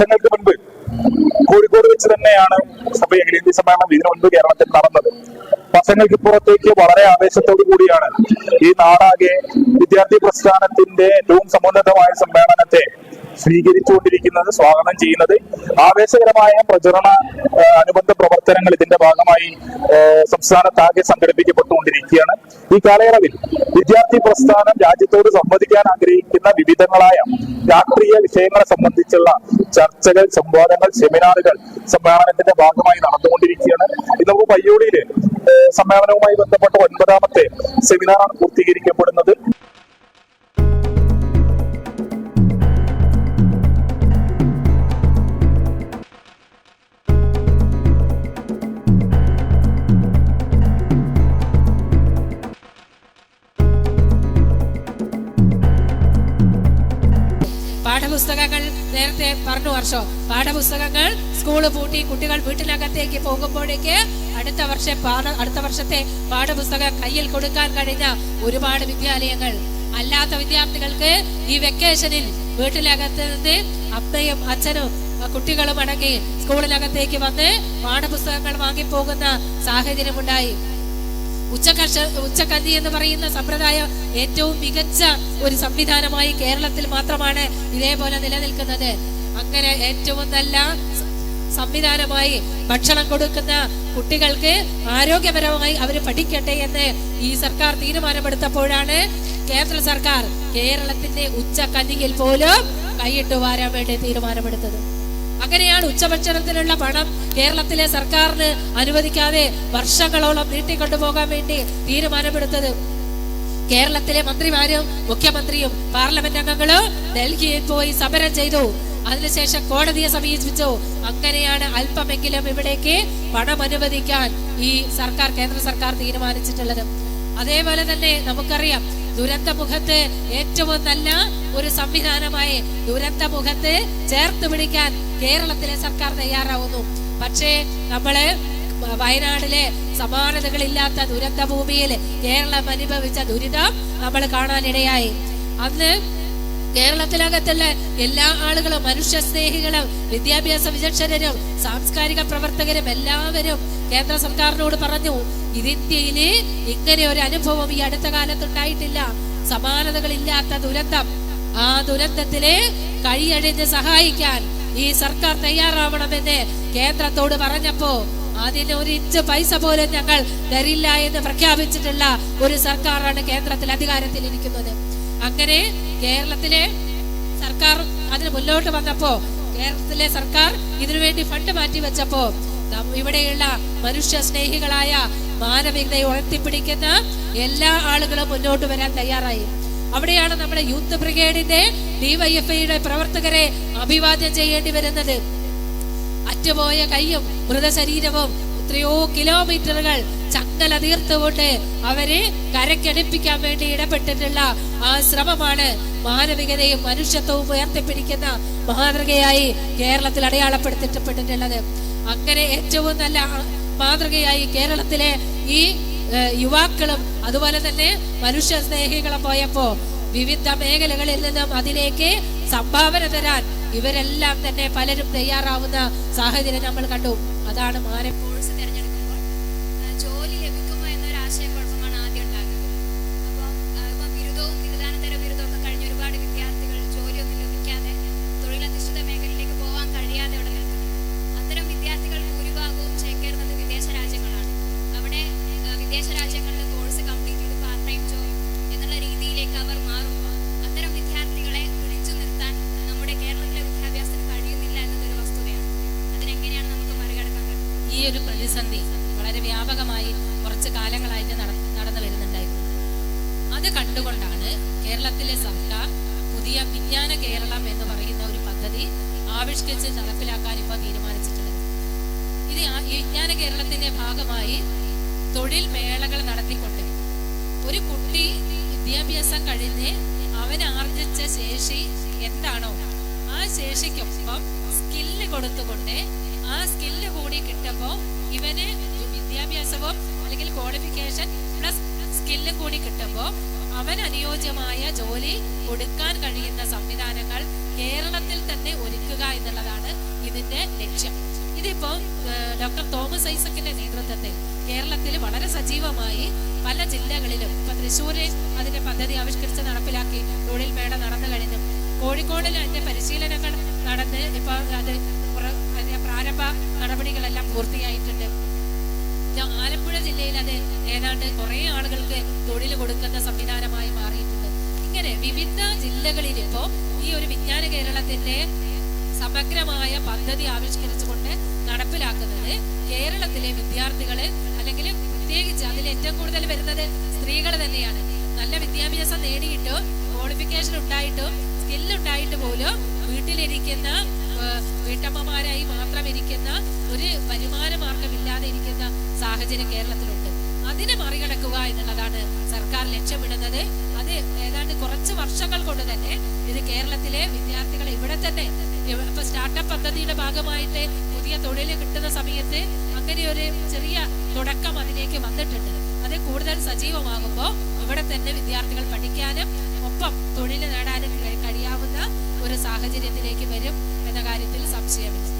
വർഷങ്ങൾക്ക് മുൻപ് കോഴിക്കോട് വെച്ച് തന്നെയാണ് സഭ അഖിലേന്ത്യ സമ്മേളനം ഇതിനു മുൻപ് കേരളത്തിൽ നടന്നത്. വർഷങ്ങൾക്ക് പുറത്തേക്ക് വളരെ ആവേശത്തോടു കൂടിയാണ് ഈ നാടാകെ വിദ്യാർത്ഥി പ്രസ്ഥാനത്തിന്റെ ഏറ്റവും സമുന്നതമായ സമ്മേളനത്തെ സ്വീകരിച്ചുകൊണ്ടിരിക്കുന്നത് സ്വാഗതം ചെയ്യുന്നത്. ആവേശകരമായ പ്രചരണ അനുബന്ധ പ്രവർത്തനങ്ങൾ ഇതിന്റെ ഭാഗമായി സംസ്ഥാനത്താകെ സംഘടിപ്പിക്കപ്പെട്ടുകൊണ്ടിരിക്കുകയാണ്. ഈ കാലയളവിൽ വിദ്യാർത്ഥി പ്രസ്ഥാനം രാജ്യത്തോട് സംവദിക്കാൻ ആഗ്രഹിക്കുന്ന വിവിധങ്ങളായ രാഷ്ട്രീയ വിഷയങ്ങളെ സംബന്ധിച്ചുള്ള ചർച്ചകൾ സംവാദങ്ങൾ സെമിനാറുകൾ സമ്മേളനത്തിന്റെ ഭാഗമായി നടന്നുകൊണ്ടിരിക്കുകയാണ്. ഇന്ന് നമുക്ക് പയ്യോടിയിൽ ആ, സമ്മേളനവുമായി ബന്ധപ്പെട്ട ഒൻപതാമത്തെ സെമിനാറാണ് പൂർത്തീകരിക്കപ്പെടുന്നത്. പാഠപുസ്തകങ്ങൾ നേരത്തെ പറഞ്ഞു വർഷം പാഠപുസ്തകങ്ങൾ സ്കൂൾ പൂട്ടി കുട്ടികൾ വീട്ടിനകത്തേക്ക് പോകുമ്പോഴേക്ക് അടുത്ത വർഷം പാഠ അടുത്ത വർഷത്തെ പാഠപുസ്തകം കയ്യിൽ കൊടുക്കാൻ കഴിഞ്ഞ ഒരുപാട് വിദ്യാലയങ്ങൾ. അല്ലാത്ത വിദ്യാർത്ഥികൾക്ക് ഈ വെക്കേഷനിൽ വീട്ടിനകത്ത് നിന്ന് അമ്മയും അച്ഛനും കുട്ടികളും അടങ്ങി സ്കൂളിനകത്തേക്ക് വന്ന് പാഠപുസ്തകങ്ങൾ വാങ്ങിപ്പോകുന്ന സാഹചര്യമുണ്ടായി. ഉച്ചകർഷ ഉച്ചകഞ്ഞി എന്ന് പറയുന്ന സമ്പ്രദായം ഏറ്റവും മികച്ച ഒരു സംവിധാനമായി കേരളത്തിൽ മാത്രമാണ് ഇതേപോലെ നിലനിൽക്കുന്നത്. അങ്ങനെ ഏറ്റവും നല്ല സംവിധാനമായി ഭക്ഷണം കൊടുക്കുന്ന കുട്ടികൾക്ക് ആരോഗ്യപരമായി അവർ പഠിക്കട്ടെ എന്ന് ഈ സർക്കാർ തീരുമാനമെടുത്തപ്പോഴാണ് കേന്ദ്ര സർക്കാർ കേരളത്തിന്റെ ഉച്ചക്കഞ്ഞിയിൽ പോലും കൈയിട്ട് വാരാൻ വേണ്ടി തീരുമാനമെടുത്തത്. അങ്ങനെയാണ് ഉച്ചഭക്ഷണത്തിനുള്ള പണം കേരളത്തിലെ സർക്കാരിന് അനുവദിക്കാതെ വർഷങ്ങളോളം നീട്ടിക്കൊണ്ടുപോകാൻ വേണ്ടി തീരുമാനമെടുത്തത് കേരളത്തിലെ മന്ത്രിമാരും മുഖ്യമന്ത്രിയും പാർലമെന്റ് അംഗങ്ങളും ഡൽഹിയിൽ പോയി സമരം ചെയ്തു. അതിനുശേഷം കോടതിയെ സമീപിച്ചു. അങ്ങനെയാണ് അല്പമെങ്കിലും ഇവിടേക്ക് പണം അനുവദിക്കാൻ ഈ സർക്കാർ കേന്ദ്ര സർക്കാർ തീരുമാനിച്ചിട്ടുള്ളത്. അതേപോലെ തന്നെ നമുക്കറിയാം ദുരന്തമുഖത്ത് ഏറ്റവും നല്ല ഒരു സംവിധാനമായി ദുരന്തമുഖത്ത് ചേർത്ത് പിടിക്കാൻ കേരളത്തിലെ സർക്കാർ തയ്യാറാവുന്നു. പക്ഷേ നമ്മൾ വയനാടിലെ സമാനതകളില്ലാത്ത ദുരന്ത ഭൂമിയിൽ കേരളം അനുഭവിച്ച ദുരിതം നമ്മൾ കാണാനിടയായി. അന്ന് കേരളത്തിനകത്തുള്ള എല്ലാ ആളുകളും മനുഷ്യ സ്നേഹികളും വിദ്യാഭ്യാസ വിചക്ഷണരും സാംസ്കാരിക പ്രവർത്തകരും എല്ലാവരും കേന്ദ്ര സർക്കാരിനോട് പറഞ്ഞു ഇത് ഇന്ത്യയിൽ ഇങ്ങനെ ഒരു അനുഭവം ഈ അടുത്ത കാലത്ത് ഉണ്ടായിട്ടില്ല സമാനതകളില്ലാത്ത ദുരന്തം. ആ ദുരന്തത്തിൽ കഴിയഴിഞ്ഞ് സഹായിക്കാൻ ഈ സർക്കാർ തയ്യാറാവണമെന്ന് കേന്ദ്രത്തോട് പറഞ്ഞപ്പോ അതിന് ഒരു ഇഞ്ച് പൈസ പോലും ഞങ്ങൾ തരില്ല എന്ന് പ്രഖ്യാപിച്ചിട്ടുള്ള ഒരു സർക്കാരാണ് കേന്ദ്രത്തിൽ അധികാരത്തിൽ ഇരിക്കുന്നത്. അങ്ങനെ കേരളത്തിലെ സർക്കാർ അതിന് മുന്നോട്ട് വന്നപ്പോ കേരളത്തിലെ സർക്കാർ ഇതിനുവേണ്ടി ഫണ്ട് മാറ്റി വെച്ചപ്പോ ഇവിടെയുള്ള മനുഷ്യ സ്നേഹികളായ മാനവികതയെ ഉയർത്തിപ്പിടിക്കുന്ന എല്ലാ ആളുകളും മുന്നോട്ട് വരാൻ തയ്യാറായി. അവിടെയാണ് നമ്മുടെ യൂത്ത് ബ്രിഗേഡിന്റെ ഡിവൈഎഫ്ഐയുടെ പ്രവർത്തകരെ അഭിവാദ്യം ചെയ്യേണ്ടി വരുന്നത്. അറ്റുപോയ കൈയും മൃതശരീരവും എത്രയോ കിലോമീറ്ററുകൾ ചങ്ങല തീർത്തുകൊണ്ട് അവരെ കരക്കടുപ്പിക്കാൻ വേണ്ടി ഇടപെട്ടിട്ടുള്ള ആ ശ്രമമാണ് മാനവികതയും മനുഷ്യത്വവും ഉയർത്തിപ്പിടിക്കുന്ന മാതൃകയായി കേരളത്തിൽ അടയാളപ്പെടുത്തിപ്പെട്ടിട്ടുള്ളത്. അങ്ങനെ ഏറ്റവും നല്ല മാതൃകയായി കേരളത്തിലെ ഈ യുവാക്കളും അതുപോലെ തന്നെ മനുഷ്യ സ്നേഹികളും പോയപ്പോ വിവിധ മേഖലകളിൽ നിന്നും അതിലേക്ക് സംഭാവന തരാൻ ഇവരെല്ലാം തന്നെ പലരും തയ്യാറാവുന്ന സാഹചര്യം നമ്മൾ കണ്ടു. അതാണ് മാനം പ്രതിസന്ധി വളരെ വ്യാപകമായി കുറച്ച് കാലങ്ങളായിട്ട് നട- നടന്നു വരുന്നുണ്ടായിരുന്നു. അത് കണ്ടുകൊണ്ടാണ് കേരളത്തിലെ സർക്കാർ പുതിയ വിജ്ഞാന കേരളം എന്ന് പറയുന്ന ഒരു പദ്ധതി ആവിഷ്കരിച്ച് നടപ്പിലാക്കാൻ ഇപ്പോൾ തീരുമാനിച്ചിട്ടുള്ളത്. ഇത് വിജ്ഞാന കേരളത്തിന്റെ ഭാഗമായി തൊഴിൽ മേളകൾ നടത്തിക്കൊണ്ട് ഒരു കുട്ടി വിദ്യാഭ്യാസം കഴിഞ്ഞ് അവൻ ആർജിച്ച ശേഷി എന്താണോ ആ ശേഷിക്കൊപ്പം സ്കില്ല് കൊടുത്തുകൊണ്ട് ആ സ്കില്ല് കിട്ടുമ്പോൾ ഇവന് വിദ്യാഭ്യാസവും അല്ലെങ്കിൽ ക്വാളിഫിക്കേഷൻ പ്ലസ് സ്കില്ല് കൂടി കിട്ടുമ്പോൾ അവൻ അനുയോജ്യമായ ജോലി കൊടുക്കാൻ കഴിയുന്ന സംവിധാനങ്ങൾ കേരളത്തിൽ തന്നെ ഒരുക്കുക എന്നുള്ളതാണ് ഇതിന്റെ ലക്ഷ്യം. ഇതിപ്പോ ഡോക്ടർ തോമസ് ഐസക്കിന്റെ നേതൃത്വത്തിൽ കേരളത്തിൽ വളരെ സജീവമായി പല ജില്ലകളിലും ഇപ്പൊ തൃശ്ശൂര് അതിന്റെ പദ്ധതി ആവിഷ്കരിച്ച് നടപ്പിലാക്കി തൊഴിൽ മേള നടന്നു കഴിഞ്ഞു. കോഴിക്കോടിൽ അതിന്റെ പരിശീലനങ്ങൾ നടന്ന് ഇപ്പൊ അത് പ്രാരംഭ നടപടികളെല്ലാം പൂർത്തിയായിട്ടുണ്ട്. ആലപ്പുഴ ജില്ലയിൽ അത് ഏതാണ്ട് കുറെ ആളുകൾക്ക് തൊഴിൽ കൊടുക്കുന്ന സംവിധാനമായി മാറിയിട്ടുണ്ട്. ഇങ്ങനെ വിവിധ ജില്ലകളിൽ ഇപ്പോ ഈ ഒരു വിജ്ഞാന കേരളത്തിന്റെ സമഗ്രമായ പദ്ധതി ആവിഷ്കരിച്ചുകൊണ്ട് നടപ്പിലാക്കുന്നത് കേരളത്തിലെ വിദ്യാർത്ഥികൾ അല്ലെങ്കിൽ പ്രത്യേകിച്ച് അതിൽ ഏറ്റവും കൂടുതൽ വരുന്നത് സ്ത്രീകൾ തന്നെയാണ്. നല്ല വിദ്യാഭ്യാസം നേടിയിട്ടോ ക്വാളിഫിക്കേഷൻ ഉണ്ടായിട്ടോ സ്കിൽ ഉണ്ടായിട്ട് പോലും വീട്ടിലിരിക്കുന്ന വീട്ടമ്മമാരായി മാത്രം ഇരിക്കുന്ന ഒരു വരുമാന മാർഗമില്ലാതെ ഇരിക്കുന്ന സാഹചര്യം കേരളത്തിലുണ്ട്. അതിനെ മറികടക്കുക എന്നുള്ളതാണ് സർക്കാർ ലക്ഷ്യമിടുന്നത്. അത് ഏതാണ്ട് കുറച്ച് വർഷങ്ങൾ കൊണ്ട് തന്നെ ഇത് കേരളത്തിലെ വിദ്യാർത്ഥികൾ ഇവിടെ തന്നെ ഇപ്പൊ സ്റ്റാർട്ടപ്പ് പദ്ധതിയുടെ ഭാഗമായിട്ട് പുതിയ തൊഴിൽ കിട്ടുന്ന സമയത്ത് അങ്ങനെ ഒരു ചെറിയ തുടക്കം അതിലേക്ക് വന്നിട്ടുണ്ട്. അത് കൂടുതൽ സജീവമാകുമ്പോൾ ഇവിടെ തന്നെ വിദ്യാർത്ഥികൾ പഠിക്കാനും ഒപ്പം തൊഴിൽ നേടാനും കഴിയാവുന്ന ഒരു സാഹചര്യത്തിലേക്ക് വരും എന്ന കാര്യത്തിൽ സംശയമില്ല.